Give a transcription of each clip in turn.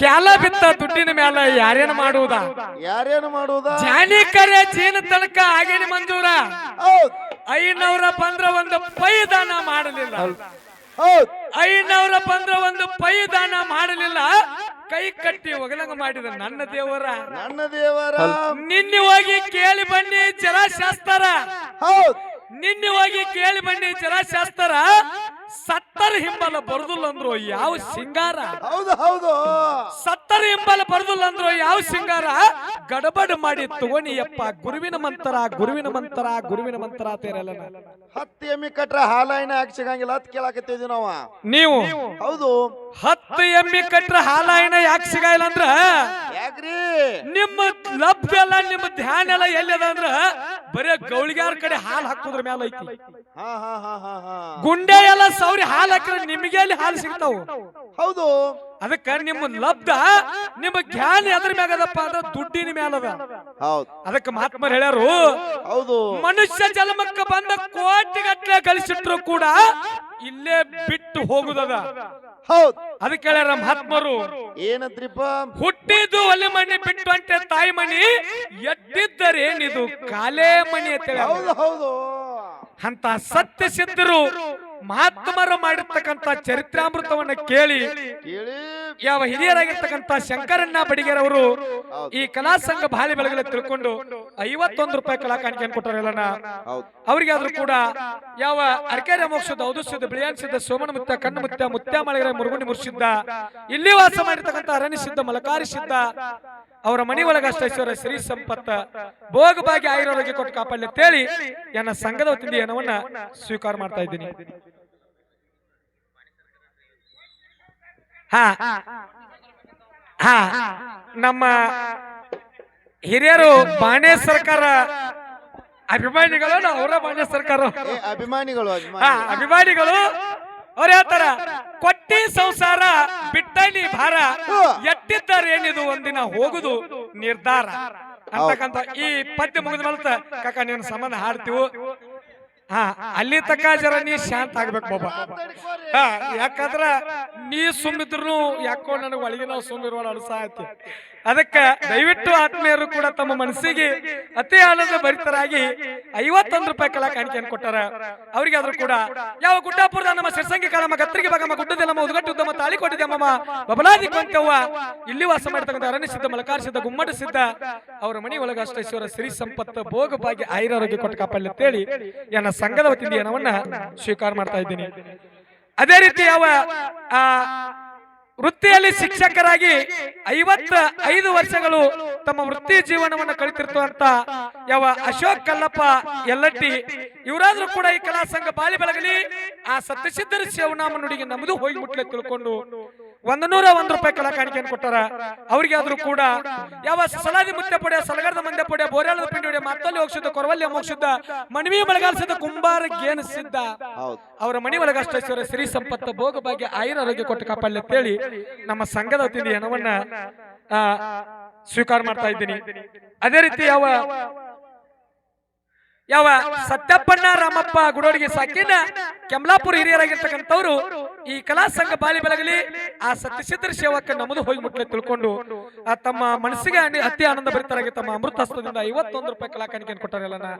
ಕ್ಯಾಲ ಬಿತ್ತ ದುಡ್ಡಿನ ಮ್ಯಾಲ ಯಾರೇನು ಮಾಡುವುದ? ಯಾರೇನು ಮಾಡುವುದ? ಜಾನಿ ಕರೆ ಜೀನ ತನಕ ಆಗೇನಿ ಮಂಜೂರ. ಐನೂರ ಐನವ್ರ ಬಂದ್ರ ಒಂದು ಪೈ ದಾನ ಮಾಡಲಿಲ್ಲ ಐನೂರ ಐನವ್ರ ಬಂದ್ರ ಒಂದು ಪೈ ದಾನ ಮಾಡಲಿಲ್ಲ. ಕೈ ಕಟ್ಟಿ ಒಗಲಂಗ ಮಾಡಿದ ನನ್ನ ದೇವರ. ನನ್ನ ದೇವರ. ನಿನ್ನೆ ಹೋಗಿ ಕೇಳಿ ಬನ್ನಿ ಜಲಶಾಸ್ತ್ರ ನಿನ್ನೆ ಹೋಗಿ ಕೇಳಿ ಬನ್ನಿ ಜಲಶಾಸ್ತ್ರ ಸತ್ತರ ಹಿಂಬಲ ಬರುದಿಲ್ಲ ಅಂದ್ರು ಯಾವ ಸಿಂಗಾರ? ಹೌದು ಹೌದು. ಸತ್ತರ ಹಿಂಬಲ ಬರುದಿಲ್ಲ ಅಂದ್ರು ಯಾವ ಸಿಂಗಾರ? ಗಡಬಡ ಮಾಡಿ ತಗೋಣಿಯಪ್ಪ ಗುರುವಿನ ಮಂತ್ರ ಗುರುವಿನ ಮಂತ್ರ ಗುರುವಿನ ಮಂತ್ರ ತೇರಲ್ಲ ಹತ್ತು ಎಮ್ಮಿ ಕಟ್ರ ಹಾಲಾಯ್ನ ಹಾಕಿ ಸಿಗಂಗಿಲ್ಲ? ಅದ್ ಕೇಳಾಕತ್ತಿದ್ವಿ ನಾವ. ನೀವು ಹೌದು. ಹತ್ತು ಎಮ್ಮಿ ಕಟ್ರ ಹಾಲಾಯನ ಯಾಕೆ ಸಿಗಲ್ಲ ಅಂದ್ರ ಯಾಕ್ರಿ? ನಿಮ್ಮ ಲಭ್ಯ ಎಲ್ಲ ನಿಮ್ಮ ಧ್ಯಾನ ಎಲ್ಲ ಎಲ್ಲಿದ ಅಂದ್ರ ಬರೇ ಗೌಳಿಗಾರ ಕಡೆ ಹಾಲು ಹಾಕುದ್ರ ಮ್ಯಾಲ ಐತಿ. ಹಾ ಹಾ ಹಾ ಹಾ ಹಾ. ಗುಂಡೆ ಎಲ್ಲ ಸೌರಿ ಹಾಲು ಹಾಕಿದ್ರೆ ನಿಮಗೆ ಅಲ್ಲಿ ಹಾಲು ಸಿಗ್ತಾವು? ಹೌದು. ಅದಕ್ಕ ನಿಮ್ಮ ಲಬ್ಧ ನಿಮ್ಮ ಜ್ಞಾನ ಎದ್ರ ಮ್ಯಾಗ ಅದಪ್ಪ ಅಂದ್ರ ದುಡ್ಡಿನ ಮ್ಯಾಲದ ಹೌದು. ಅದಕ್ಕೆ ಮಹಾತ್ಮರು ಹೇಳ್ಯಾರು ಹೌದು. ಮನುಷ್ಯ ಜನ್ಮಕ್ಕೆ ಬಂದ ಕೋಟಿಗಟ್ಲೆ ಗಳಿಸಿಟ್ರು ಕೂಡ ಇಲ್ಲೇ ಬಿಟ್ಟು ಹೋಗುದದ. ಹೌದ್ ಅದಕ್ಕೆ ಹೇಳ್ಯಾರ ಮಹಾತ್ಮರು ಏನಂತ್ರಿಪ್ಪ ಹುಟ್ಟಿದ್ದು ಒಲೆ ಮನೆ ಬಿಟ್ಟು ಅಂತೆ ತಾಯಿ ಮನಿ ಏನಿದು ಕಾಲೇ ಮನಿ ಅಂತ. ಹೌದು ಹೌದು ಅಂತ ಸತ್ಯ ಸಿದ್ಧರು ಮಹಾತ್ಮರು ಮಾಡಿರ್ತಕ್ಕಂತ ಚರಿತ್ರಾಮೃತವನ್ನ ಕೇಳಿ ಯಾವ ಹಿರಿಯರಾಗಿರ್ತಕ್ಕಂತ ಶಂಕರಣ್ಣ ಅವರು ಈ ಕಲಾ ಸಂಘ ಬಾಳಿ ಬೆಳಗಲ ತಿಳ್ಕೊಂಡು ಐವತ್ತೊಂದು ರೂಪಾಯಿ ಕಲಾ ಕಾಣಿಕೆಯನ್ನು ಕೊಟ್ಟಾರಲ್ಲ ಎಲ್ಲ ಅವರಿಗೆ ಆದ್ರೂ ಕೂಡ ಯಾವ ಅರ್ಕೆರೆ ಮೋಕ್ಷದ ಔದುಷ್ಯದ ಬಿಳಿಯಾನ್ಸಿದ್ದ ಸೋಮನ ಮುತ್ತ ಕಣ್ಣು ಮುತ್ತ ಮುತ್ಯ ಮಳಗರ ಮುರುಗುಣಿ ಮುರ್ಸಿದ್ದ ಇಲ್ಲಿ ವಾಸ ಮಾಡಿರ್ತಕ್ಕಂಥ ಅರಣ್ಯ ಸಿದ್ಧ ಮಲಕಾರಿ ಸಿದ್ಧ ಅವರ ಮನೆ ಒಳಗ ಅಷ್ಟೇಶ್ವರ ಶ್ರೀ ಸಂಪತ್ತ ಭೋಗ ಭಾಗ್ಯ ಆಯುರ್ವೇದ ಕೊಟ್ಟು ಕಾಪಾಡಲಿ ಅಂತೇಳಿ ನನ್ನ ಸಂಘದ ವತಿಯಿಂದ ಏನವನ್ನ ಸ್ವೀಕಾರ ಮಾಡ್ತಾ ಇದ್ದೀನಿ. ಹಾ. ಹಾ. ನಮ್ಮ ಹಿರಿಯರು ಬಾಣೆ ಸರ್ಕಾರ ಅಭಿಮಾನಿಗಳು ಅವರ ಬಾಣೆ ಸರ್ಕಾರ. ಅಭಿಮಾನಿಗಳು ಅಭಿಮಾನಿಗಳು ಅವ್ರು ಹೇಳ್ತಾರ ಕೊಟ್ಟಿ ಸಂಸಾರ ಬಿಟ್ಟಲಿ ಭಾರ. ಎಟ್ಟಿದ್ದರೇನಿದು ಒಂದಿನ ಹೋಗುದು? ನಿರ್ಧಾರ. ಅಂತಕ್ಕಂತ ಈ ಪದ್ಯ ಮುಗಿದ ಮಲತ ಕಾಕ ನೀನು ಸಂಬಂಧ ಹಾಡ್ತೀವು? ಹಾ ಅಲ್ಲಿ ತಕ ಜರ ನೀ ಶಾಂತ ಆಗ್ಬೇಕು ಬಾಬಾ ಹಾ ಯಾಕಂದ್ರ ನೀ ಸುಮ್ಮಿದ್ರು ಯಾಕೋ ನನಗೆ ಒಳಗೆ ನಾವು ಸುಮ್ಮಿರುವ ಅನಿಸಾತಿ ಅದಕ್ಕ ದಯವಿಟ್ಟು ಆತ್ಮೀಯರು ಕೂಡ ತಮ್ಮ ಮನಸ್ಸಿಗೆ ಅತಿ ಆನಂದ ಭರಿತರಾಗಿ ಐವತ್ತೊಂದು ರೂಪಾಯಿ ಕಲಾ ಕಾಣಿಕೆಯನ್ನು ಕೊಟ್ಟಾರ. ಅವರಿಗೆ ಆದ್ರೂ ಕೂಡ ಯಾವ ಗುಡ್ಡಾಪುರದ ನಮ್ಮ ಸಿರ್ಸಂಗಿ ಕಾಲಮ್ಮ ಗತ್ತರಿಗೆ ಭಾಗಮ್ಮ ಗುಡ್ಡದ ನಮ್ಮ ಉದ್ಗಟ್ಟು ಉದ್ದಮ್ಮ ತಾಳಿ ಕೊಟ್ಟಿದ್ದಮ್ಮ ಬಬಲಾದಿ ಕೊಂತವ್ವ ಇಲ್ಲಿ ವಾಸ ಮಾಡ್ತಕ್ಕಂಥ ಅರಣ್ಯ ಸಿದ್ಧ ಮಲಕಾರ ಸಿದ್ಧ ಗುಮ್ಮಟ ಸಿದ್ಧ. ಅವರ ಮನಿ ಒಳಗ ಅಷ್ಟೇಶ್ವರ ಸಿರಿ ಸಂಪತ್ತು ಭೋಗ ಭಾಗ್ಯ ಆಯುರಾರೋಗ್ಯ ಕೊಟ್ಟು ಕಾಪಾಡಲಿ ಅಂತೇಳಿ ನನ್ನ ಸಂಘದ ವತಿಯಿಂದ ಏನವನ್ನ ಸ್ವೀಕಾರ ಮಾಡ್ತಾ ಇದ್ದೀನಿ. ಅದೇ ರೀತಿ ಯಾವ ಆ, ವೃತ್ತಿಯಲ್ಲಿ ಶಿಕ್ಷಕರಾಗಿ ಐವತ್ತ ಐದು ವರ್ಷಗಳು ತಮ್ಮ ವೃತ್ತಿ ಜೀವನವನ್ನು ಕಳಿತಿರ್ತವಂತ ಯಾವ ಅಶೋಕ್ ಕಲ್ಲಪ್ಪ ಎಲ್ಲಟ್ಟಿ ಇವರಾದ್ರೂ ಕೂಡ ಈ ಕಲಾ ಸಂಘ ಬಾಲಿ ಬೆಳಗಲಿ ಆ ಸತ್ಯಸಿದ್ಧರ ಶಿವನಾಮ ನುಡಿಗೆ ನಮ್ದು ಹೋಗಿ ಮುಟ್ಲೆ ತಿಳ್ಕೊಂಡು ಒಂದ್ ನೂರ ಒಂದ್ ರೂಪಾಯಿ ಕಲಾ ಕಾಣಿಕೆಯನ್ನು ಕೊಟ್ಟಾರ. ಅವ್ರಿಗೆ ಆದ್ರೂ ಕೂಡ ಯಾವ ಸಲಾದಿ ಮುತ್ತೆ ಪಡೆಯ ಸಲಗರದ ಮಂದೆ ಪಡೆಯ ಬೋರ್ಯಾಳದ ಪಿಂಡಿ ಹೊಡೆ ಮತ್ತಲ್ಲಿ ಹೋಗ್ಸಿದ್ದ ಕೊರವಲ್ಲಿ ಹೋಗ್ಸಿದ್ದ ಮಣಿವಿ ಮಳೆಗಾಲಿಸಿದ ಕುಂಬಾರ ಗೇನ್ ಸಿದ್ದ ಹೌದ್. ಅವರ ಮಣಿ ಒಳಗಷ್ಟೇಶ್ವರ ಶ್ರೀ ಸಂಪತ್ತ ಭೋಗ ಭಾಗ್ಯ ಆಯುರ ಆರೋಗ್ಯ ಕೊಟ್ಟು ಕಾಪಾಡಲಿ ಅಂತೇಳಿ ನಮ್ಮ ಸಂಘದ ವತಿಯಿಂದ ಹಣವನ್ನ ಸ್ವೀಕಾರ ಮಾಡ್ತಾ ಇದ್ದೀನಿ. ಅದೇ ರೀತಿ ಯಾವ ಯಾವ ಸತ್ಯಪ್ಪಣ್ಣ ರಾಮಪ್ಪ ಗುಡೋಡಿಗೆ ಸಾಕಿನ ಕೆಮ್ಲಾಪುರ ಹಿರಿಯರಾಗಿರ್ತಕ್ಕಂಥವ್ರು ಈ ಕಲಾ ಸಂಘ ಬಾಲಿ ಬೆಳಗಲಿ ಆ ಸತ್ಯಸಿದ್ಧರ ಸೇವಕ ನಮ್ಮದು ಹೋಗಿ ಮುಟ್ಲೆ ತಿಳ್ಕೊಂಡು ಆ ತಮ್ಮ ಮನಸ್ಸಿಗೆ ಅತಿ ಆನಂದ ಭರಿತರಾಗಿ ತಮ್ಮ ಅಮೃತ ಹಸ್ತದಿಂದ ಐವತ್ತೊಂದು ರೂಪಾಯಿ ಕಲಾ ಕಾಣಿಕೆಯನ್ನು ಕೊಟ್ಟಾರಲ್ಲ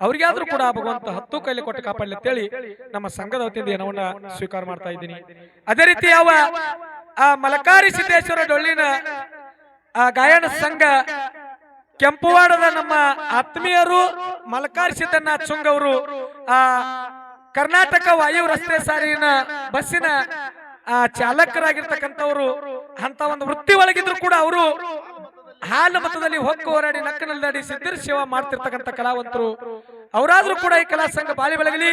ಅವ್ರಿಗಾದ್ರೂ ಕೂಡ ಭಗವಂತ ಹತ್ತು ಕೈಲಿ ಕೊಟ್ಟು ಕಾಪಾಡಲಿ ಅಂತೇಳಿ ನಮ್ಮ ಸಂಘದ ವತಿಯಿಂದ ಏನವನ್ನ ಸ್ವೀಕಾರ ಮಾಡ್ತಾ ಇದ್ದೀನಿ. ಅದೇ ರೀತಿ ಯಾವ ಆ ಮಲಕಾರಿ ಸಿದ್ದೇಶ್ವರ ಡೊಳ್ಳಿನ ಆ ಗಾಯನ ಸಂಘ ಕೆಂಪುವಾಡದ ನಮ್ಮ ಆತ್ಮೀಯರು ಮಲಕಾರ್ ಸಿದ್ಧನಾಥ್ ಸುಂಗ್ ಅವರು ಆ ಕರ್ನಾಟಕ ವಾಯು ರಸ್ತೆ ಸಾರಿನ ಬಸ್ಸಿನ, ಆ ಚಾಲಕರಾಗಿರ್ತಕ್ಕಂಥವ್ರು ಅಂತ ಒಂದು ವೃತ್ತಿ ಒಳಗಿದ್ರು ಕೂಡ ಅವರು ಹಾಲು ಮತದಲ್ಲಿ ಹೊಕ್ಕು ಹೋರಾಡಿ ನಕ್ಕನಲ್ದಾಡಿ ಸಿದ್ಧರ ಸೇವಾ ಮಾಡ್ತಿರ್ತಕ್ಕಂಥ ಕಲಾವಂತರು. ಅವರಾದ್ರೂ ಕೂಡ ಈ ಕಲಾ ಸಂಘ ಬಾಳಿ ಬೆಳಗಲಿ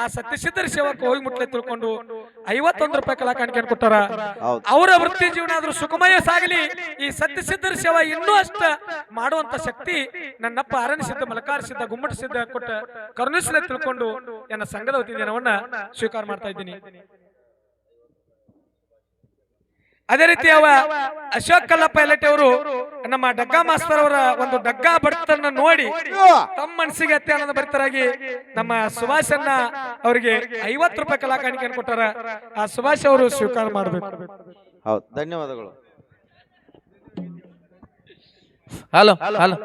ಆ ಸತ್ಯಸಿದ್ಧರ ಸೇವಕ್ಕೆ ಹೋಗಿ ಮುಟ್ಲೆ ತಿಳ್ಕೊಂಡು ಐವತ್ತೊಂದು ರೂಪಾಯಿ ಕಲಾ ಕಾಣಿಕೆಯನ್ನು ಕೊಟ್ಟಾರ. ಅವರ ವೃತ್ತಿ ಜೀವನ ಆದ್ರೂ ಸುಖಮಯ ಸಾಗಲಿ ಈ ಸತ್ಯ ಸಿದ್ಧರ ಸೇವಾ ಇನ್ನೂ ಅಷ್ಟ ಮಾಡುವಂತ ಶಕ್ತಿ ನನ್ನಪ್ಪ ಅರಣ್ಯ ಸಿದ್ಧ ಮಲಕಾರ ಸಿದ್ಧ ಗುಮ್ಮಟ ಸಿದ್ಧ ಕೊಟ್ಟ ಕರುಣಿಸಲೇ ತಿಳ್ಕೊಂಡು ನನ್ನ ಸಂಘದ ವತಿಯಿಂದ ಸ್ವೀಕಾರ ಮಾಡ್ತಾ ಇದ್ದೀನಿ. ಅದೇ ರೀತಿ ಅವ ಅಶೋಕ್ ಕಲ್ಲಪ್ಪ ಯಲಟ್ಟಿ ಅವರು ನಮ್ಮ ಡಗ್ಗಾ ಮಾಸ್ತರ್ ಅವರ ಒಂದು ಡಗ್ಗಾ ಬಡತನ ನೋಡಿ ತಮ್ಮ ಮನಸ್ಸಿಗೆ ಅತ್ಯಾನಂದ ಭರಿತರಾಗಿ ನಮ್ಮ ಸುಭಾಷ್ ಅನ್ನ ಅವರಿಗೆ ಐವತ್ತು ರೂಪಾಯಿ ಕಲಾ ಕಾಣಿಕೆಯನ್ನು ಕೊಟ್ಟಾರ. ಆ ಸುಭಾಷ್ ಅವರು ಸ್ವೀಕಾರ ಮಾಡಬೇಕು. ಹೌದು ಧನ್ಯವಾದಗಳು. Hello hello.